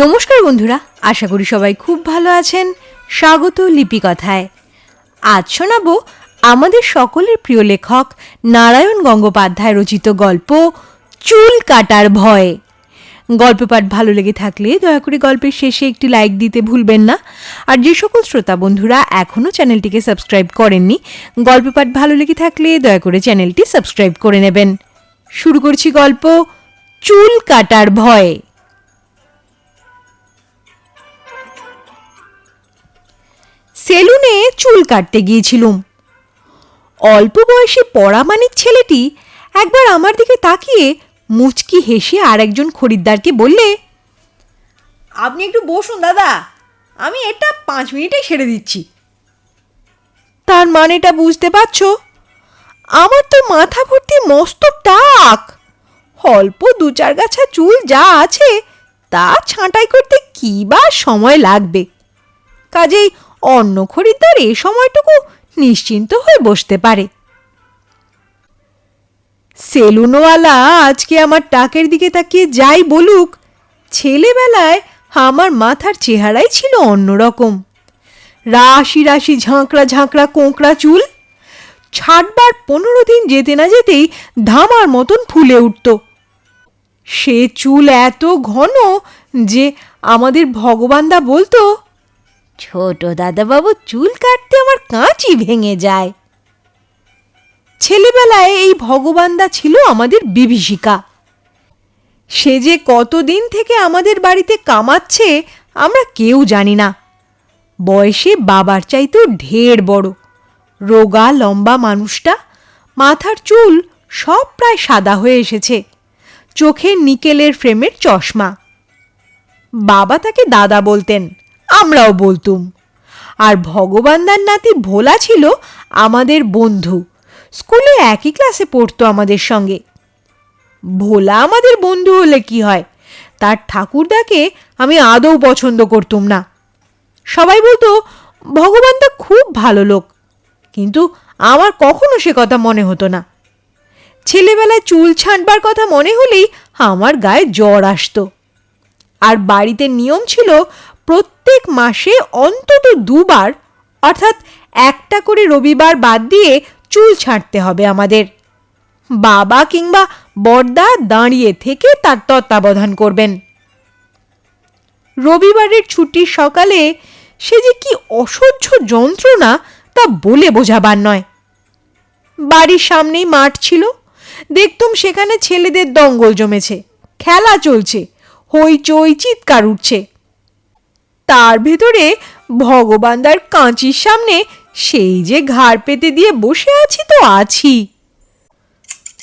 নমস্কার বন্ধুরা, আশা করি সবাই খুব ভালো আছেন। স্বাগত লিপি কথায় আজ শোনাবো আমাদের সকলের প্রিয় লেখক নারায়ণ গঙ্গোপাধ্যায় রচিত গল্প, চুল কাটার ভয়। গল্প পাঠ ভালো লেগে থাকলে দয়া করে গল্পের শেষে একটি লাইক দিতে ভুলবেন না। আর যে সকল শ্রোতা বন্ধুরা এখনও চ্যানেলটিকে সাবস্ক্রাইব করেননি, গল্প পাঠ ভালো লেগে থাকলে দয়া করে চ্যানেলটি সাবস্ক্রাইব করে নেবেন। শুরু করছি গল্প, চুল কাটার ভয়। সেলুনে চুল কাটতে গিয়েছিলুম। অল্প বয়সে পড়ামানিক ছেলেটি একবার আমার দিকে তাকিয়ে মুচকি হেসে আর একজন খরিদ্দারকে বললে, আপনি একটু বসুন দাদা, আমি এটা পাঁচ মিনিটে সেরে দিচ্ছি। তার মানেটা বুঝতে পারছ? আমার তো মাথা ভর্তি মস্ত টাক। অল্প দু চার গাছা চুল যা আছে, তা ছাঁটাই করতে কি বা সময় লাগবে? কাজেই অন্য খরিদ্দার এ সময়টুকু নিশ্চিন্ত হয়ে বসতে পারে। সেলুনওয়ালা, আজকে আমার টাকের দিকে তাকিয়ে যাই বলুক, ছেলেবেলায় আমার মাথার চেহারাই ছিল অন্যরকম। রাশি রাশি ঝাঁকড়া ঝাঁকড়া কোঁকড়া চুল ছাড়বার পনেরো দিন যেতে না যেতেই ধামার মতন ফুলে উঠত। সে চুল এত ঘন যে আমাদের ভগবানদা বলতো ছোট দাদাবাবু চুল কাটতে আমার কাঁচি ভেঙে যায়। ছেলেবেলায় এই ভগবানদা ছিল আমাদের বিভীষিকা। সে যে কতদিন থেকে আমাদের বাড়িতে কামাচ্ছে, আমরা কেউ জানি না। বয়সে বাবার চাইতেও ঢের বড়। রোগা, লম্বা মানুষটা, মাথার চুল সব প্রায় সাদা হয়ে এসেছে। চোখে নিকেলের ফ্রেমের চশমা। বাবা তাকে দাদা বলতেন। আমরাও বলতুম। আর ভগবানদার নাতি ভোলা ছিল আমাদের বন্ধু। স্কুলে একই ক্লাসে পড়তো আমাদের সঙ্গে। ভোলা আমাদের বন্ধু হলে কি হয়? তার ঠাকুরদাকে আমি আদৌ পছন্দ করতুম না। সবাই বলতো ভগবানদা খুব ভালো লোক। কিন্তু আমার কখনো সে কথা মনে হতো না। ছেলেবেলায় চুল ছাঁটবার কথা মনে হলেই আমার গায়ে জ্বর আসতো। আর বাড়িতে নিয়ম ছিল প্রত্যেক মাসে অন্তত দুবার, অর্থাৎ একটা করে রবিবার বাদ দিয়ে চুল ছাঁটতে হবে আমাদের। বাবা কিংবা বর্দা দাঁড়িয়ে থেকে তার তত্ত্বাবধান করবেন। রবিবারের ছুটির সকালে সে যে কি অসহ্য যন্ত্রণা তা বলে বোঝাবার নয়। বাড়ির সামনেই মাঠ ছিল, দেখতুম সেখানে ছেলেদের দঙ্গল জমেছে, খেলা চলছে, হইচই, চিৎকার উঠছে। তার ভেতরে ভগবানদার কাঁচির সামনে সেই যে ঘাড় পেতে দিয়ে বসে আছি তো আছি।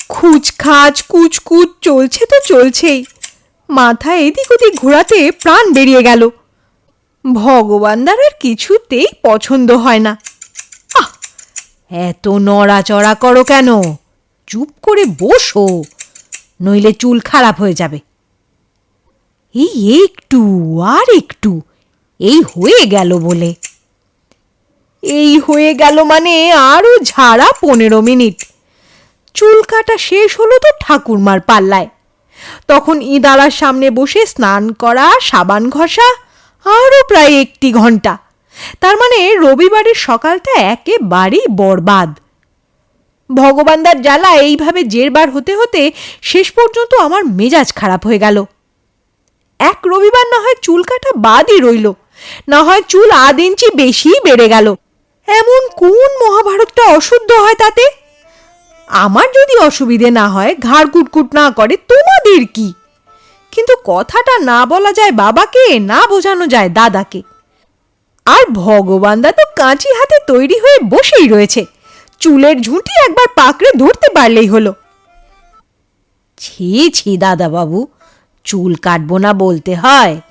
খুচখাচ, কুচকুচ চলছে তো চলছেই। মাথা এদিক ওদিক ঘোরাতে প্রাণ বেরিয়ে গেল। ভগবানদার আর কিছুতেই পছন্দ হয় না। আহ! এত নড়াচড়া করো কেন? চুপ করে বসো, নইলে চুল খারাপ হয়ে যাবে। এই একটু, আর একটু। এই হয়ে গেল বলে। এই হয়ে গেল মানে আরও ঝাড়া পনেরো মিনিট। চুল কাটা শেষ হলো তো ঠাকুরমার পাল্লায়। তখন ইদারার সামনে বসে স্নান করা, সাবান ঘষা আরও প্রায় একটি ঘণ্টা। তার মানে রবিবারের সকালটা একেবারেই বরবাদ। ভগবানদার জ্বালা এইভাবে জেরবার হতে হতে শেষ পর্যন্ত আমার মেজাজ খারাপ হয়ে গেল। এক রবিবার না হয় চুল কাটা বাদই রইল। না হয় চুল আধ ইঞ্চি বেশিই বেড়ে গেল। এমন কোন মহাভারতটা অশুদ্ধ হয় তাতে? আমার যদি অসুবিধে না হয়, ঘাড় কুটকুট না করে, তোমাদের কি? কিন্তু কথাটা না বলা যায় বাবাকে, না বোঝানো যায় দাদাকে। আর ভগবানদা তো কাঁচি হাতে তৈরি হয়ে বসেই রয়েছে। চুলের ঝুঁটি একবার পাকড়ে ধরতে পারলেই হলো। ছি ছি, দাদাবাবু, চুল কাটবো না বলতে হয়।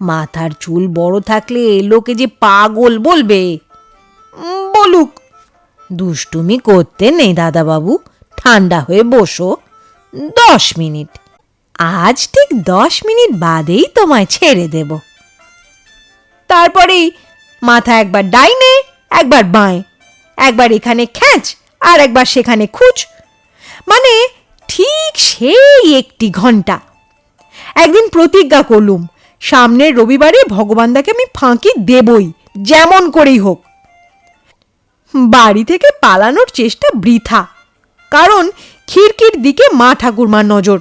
মাথার চুল বড় থাকলে লোকে যে পাগল বলবে? বলুক। দুষ্টুমি করতে নেই দাদাবাবু। ঠান্ডা হয়ে বসো। দশ মিনিট। আজ ঠিক দশ মিনিট বাদেই তোমায় ছেড়ে দেব। তারপরেই মাথা একবার ডাইনে, একবার বাঁয়ে। একবার এখানে খ্যাঁচ আর একবার সেখানে খুঁচ। মানে ঠিক সেই একটি ঘণ্টা। একদিন প্রতিজ্ঞা করলুম সামনের রবিবারে ভগবানদাকে আমি ফাঁকি দেবই, যেমন করেই হোক। বাড়ি থেকে পালানোর চেষ্টা বৃথা, কারণ খিড়কির দিকে মা ঠাকুরমার নজর।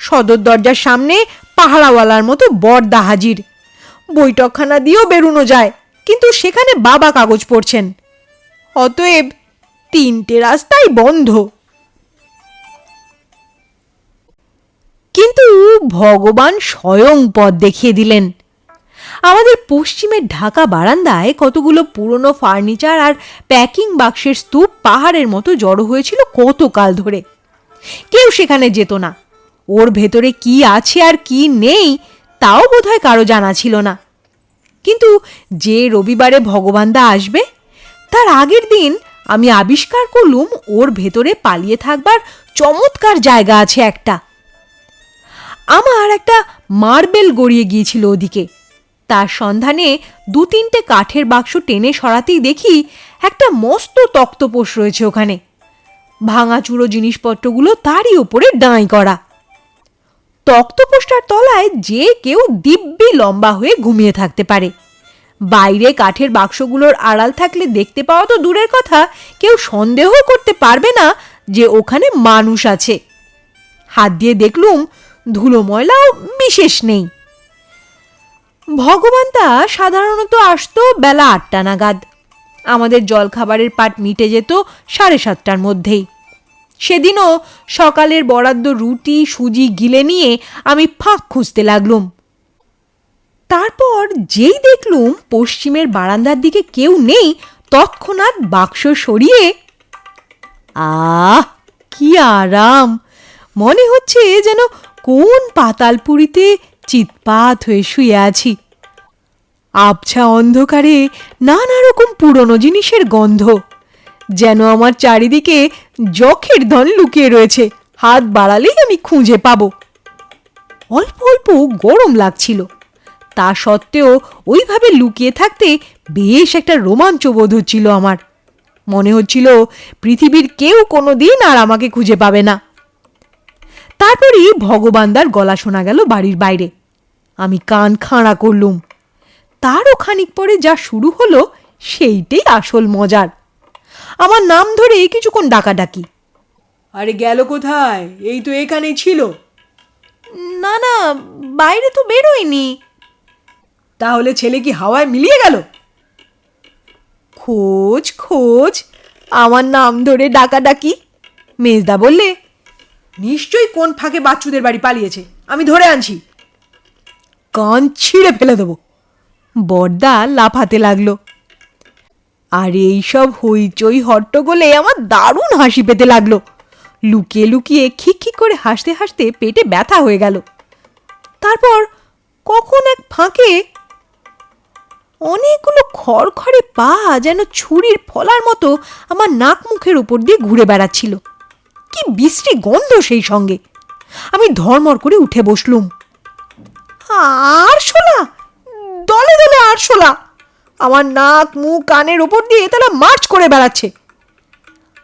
সদর দরজার সামনে পাহারাওয়ালার মতো বড়দা হাজির। বৈঠকখানা দিয়েও বেরোনো যায়, কিন্তু সেখানে বাবা কাগজ পড়ছেন। অতএব তিনটে রাস্তাই বন্ধ। কিন্তু ভগবান স্বয়ং পথ দেখিয়ে দিলেন। আমাদের পশ্চিমের ঢাকা বারান্দায় কতগুলো পুরনো ফার্নিচার আর প্যাকিং বাক্সের স্তূপ পাহাড়ের মতো জড়ো হয়েছিল কতকাল ধরে। কেউ সেখানে যেত না। ওর ভেতরে কি আছে আর কি নেই তাও বোধহয় কারও জানা ছিল না। কিন্তু যে রবিবারে ভগবানদা আসবে, তার আগের দিন আমি আবিষ্কার করলুম ওর ভেতরে পালিয়ে থাকবার চমৎকার জায়গা আছে একটা। আমার একটা মার্বেল গড়িয়ে গিয়েছিল ওদিকে। তার সন্ধানে দু তিনটে কাঠের বাক্স টেনে সরাতেই দেখি একটা মস্ত তক্তপোষ রয়েছে ওখানে। ভাঙাচুরো জিনিসপত্রগুলো তারই ওপরে ডাঁই করা। তক্তপোষটার তলায় যে কেউ দিব্যি লম্বা হয়ে ঘুমিয়ে থাকতে পারে। বাইরে কাঠের বাক্সগুলোর আড়াল থাকলে দেখতে পাওয়া তো দূরের কথা, কেউ সন্দেহ করতে পারবে না যে ওখানে মানুষ আছে। হাত দিয়ে দেখলুম ধুলো ময়লাও বিশেষ নেই। ভগবানটা সাধারণত আসতো বেলা আটটা নাগাদ। আমাদের জলখাবারের পাট মিটে যেত সাড়ে সাতটার মধ্যেই। সেদিনও সকালের বরাদ্দ রুটি, সুজি, গিলে নিয়ে আমি ফাঁক খুঁজতে লাগলুম। তারপর যেই দেখলুম পশ্চিমের বারান্দার দিকে কেউ নেই, তৎক্ষণাৎ বাক্স সরিয়ে, আহ, কি আরাম! মনে হচ্ছে যেন কোন পাতালপুরিতে চিৎপাত হয়ে শুয়ে আছি? আবছা অন্ধকারে নানা রকম পুরনো জিনিসের গন্ধ, যেন আমার চারিদিকে যখের ধন লুকিয়ে রয়েছে, হাত বাড়ালেই আমি খুঁজে পাবো। অল্প অল্প গরম লাগছিল, তা সত্ত্বেও ওইভাবে লুকিয়ে থাকতে বেশ একটা রোমাঞ্চ বোধ হচ্ছিল আমার। মনে হচ্ছিল পৃথিবীর কেউ কোনো দিন আর আমাকে খুঁজে পাবে না। তারপরই ভগবানদার গলা শোনা গেল বাড়ির বাইরে। আমি কান খাঁড়া করলুম। তারও খানিক পরে যা শুরু হলো সেইটাই আসল মজার। আমার নাম ধরে কিছুক্ষণ ডাকাডাকি। আরে গেল কোথায়? এই তো এখানেই ছিল। না না বাইরে তো বেরোয়নি। তাহলে ছেলে কি হাওয়ায় মিলিয়ে গেল? খোঁজ খোঁজ আমার নাম ধরে ডাকাডাকি। মেজদা বললে নিশ্চয়ই কোন ফাঁকে বাচ্চুদের বাড়ি পালিয়েছে? আমি ধরে আনছি। কান ছিঁড়ে ফেলে দেবো। বর্দা লাফাতে লাগল। আর এইসব হইচই হট্টগোলে আমার দারুণ হাসি পেতে লাগল। লুকিয়ে লুকিয়ে খিকখিক করে হাসতে হাসতে পেটে ব্যথা হয়ে গেল। তারপর কখন এক ফাঁকে অনেকগুলো খড়খড়ে পা যেন ছুরির ফলার মতো আমার নাক মুখের উপর দিয়ে ঘুরে বেড়াচ্ছিল। কি বিশ্রী গন্ধ সেই সঙ্গে। আমি ধর্মর করে উঠে বসলুম। আরশোলা দলে দলে আরশোলা আমার নাক, মুখ, কানের ওপর দিয়ে তারা মার্চ করে বেড়াচ্ছে।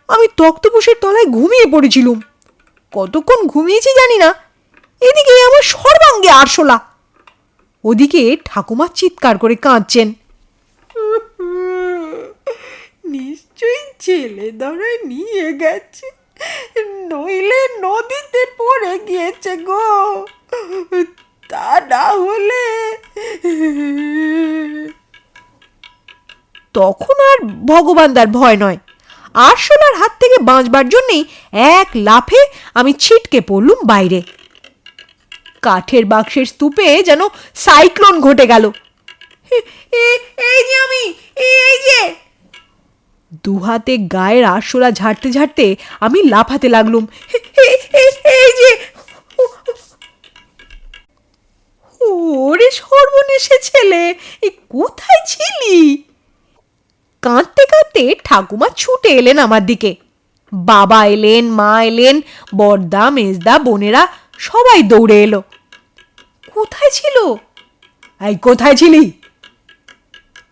আমি তক্তপোষের তলায় ঘুমিয়ে পড়েছিলুম। কতক্ষণ ঘুমিয়েছি জানি না। এদিকে আমার সর্বাঙ্গে আরশোলা ওদিকে ঠাকুমা চিৎকার করে কাঁদছেন। নিশ্চয়ই ছেলে ধরায় নিয়ে গেছে। নইলে নদীতে পড়ে গিয়েছে গো। তা না হলে তখন আর ভগবানদার ভয় নয়। আরশোলার হাত থেকে বাঁচবার জন্যেই এক লাফে আমি ছিটকে পড়লুম বাইরে। কাঠের বাক্সের স্তূপে যেন সাইক্লোন ঘটে গেল। এই যে আমি এই যে! দুহাতে গায়ের আরশোলা ঝাড়তে ঝাড়তে আমি লাফাতে লাগলুম। ওরে সর্বনেশে ছেলে, এ কোথায় ছিলি? কাঁদতে কাঁদতে ঠাকুমা ছুটে এলেন আমার দিকে। বাবা এলেন, মা এলেন, বড়দা, মেজদা, বোনেরা সবাই দৌড়ে এলো। কোথায় ছিল? এই কোথায় ছিলি?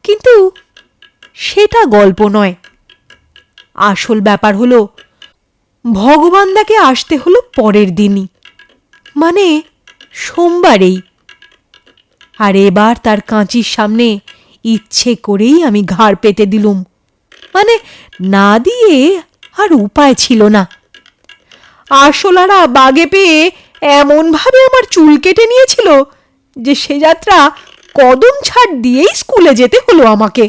কিন্তু সেটা গল্প নয়। আসল ব্যাপার হলো ভগবানদাকে আসতে হলো পরের দিনই মানে সোমবারেই। আর এবার তার কাঁচির সামনে ইচ্ছে করেই আমি ঘাড় পেতে দিলুম মানে না দিয়ে আর উপায় ছিল না। আরশোলারা বাগে পেয়ে এমনভাবে আমার চুল কেটে নিয়েছিল যে সে যাত্রা কদম ছাড় দিয়েই স্কুলে যেতে হলো আমাকে।